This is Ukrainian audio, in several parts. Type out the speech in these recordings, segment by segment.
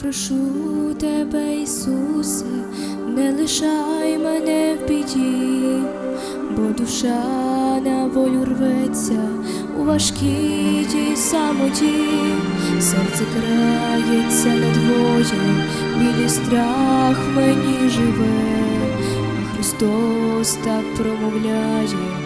прошу тебе, Ісусе, не лишай мене в біді, бо душа на волю рветься у важкій тій самоті, серце крається надвоє, білий страх мені живе, а Христос так промовляє,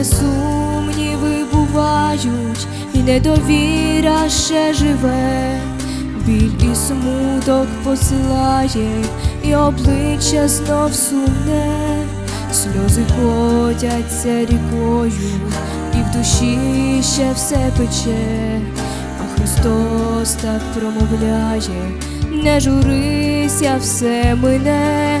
Але сумніви бувають, і недовіра ще живе, біль і смуток посилає, і обличчя знов сумне, сльози котяться рікою, і в душі ще все пече, а Христос так промовляє, не журися, все мине,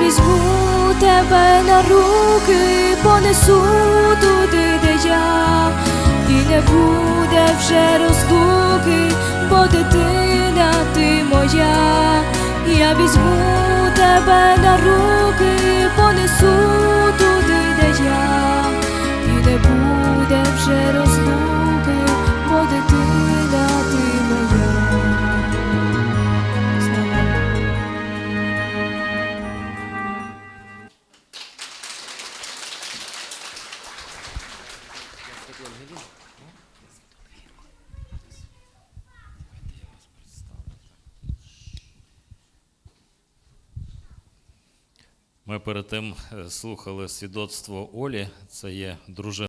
Візьму тебе на руки, понесу туди, де я, і не буде вже розлуки, бо дитина ти моя, я візьму тебе на руки, Ми перед тим е, слухали свідоцтво Олі, це є дружина.